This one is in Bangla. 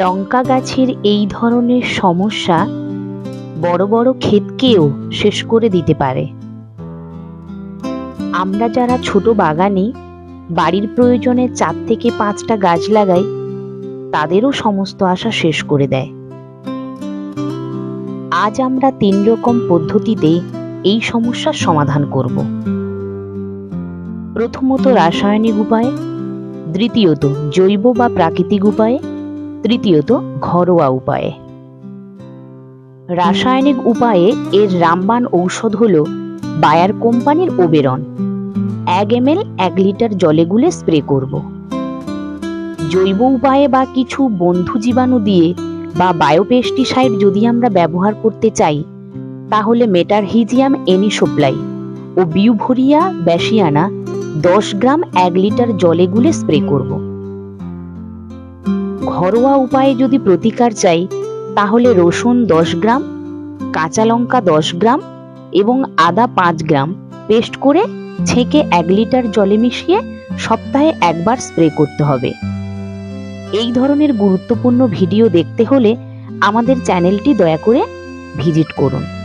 লঙ্কা গাছের এই ধরনের সমস্যা বড় বড় ক্ষেতকেও শেষ করে দিতে পারে। আমরা যারা ছোট বাগানে বাড়ির প্রয়োজনে চার থেকে পাঁচটা গাছ লাগাই, তাদেরও সমস্ত আশা শেষ করে দেয়। আজ আমরা তিন রকম পদ্ধতিতে এই সমস্যার সমাধান করব। প্রথমত রাসায়নিক উপায়ে, দ্বিতীয়ত জৈব বা প্রাকৃতিক উপায়ে তৃতীয়ত ঘরোয়া উপায়ে। রাসায়নিক উপায়ে এর রামবান ঔষধ হল বায়ার কোম্পানির ওবেরন। এক এম এল এক লিটার জলে গুলে স্প্রে করব। জৈব উপায়ে বা কিছু বন্ধু জীবাণু দিয়ে বা বায়োপেস্টিসাইড যদি আমরা ব্যবহার করতে চাই, তাহলে মেটারহিজিয়াম এনিসোপ্লাই ও বিউভোরিয়া ব্যাসিয়ানা দশ গ্রাম, এক লিটার জলে গুলে স্প্রে করব। ঘরোয়া উপায়ে যদি প্রতিকার চাই, তাহলে রসুন দশ গ্রাম, কাঁচা লঙ্কা দশ গ্রাম এবং আদা পাঁচ গ্রাম পেস্ট করে ছেঁকে এক লিটার জলে মিশিয়ে সপ্তাহে একবার স্প্রে করতে হবে। এই ধরনের গুরুত্বপূর্ণ ভিডিও দেখতে হলে আমাদের চ্যানেলটি দয়া করে ভিজিট করুন।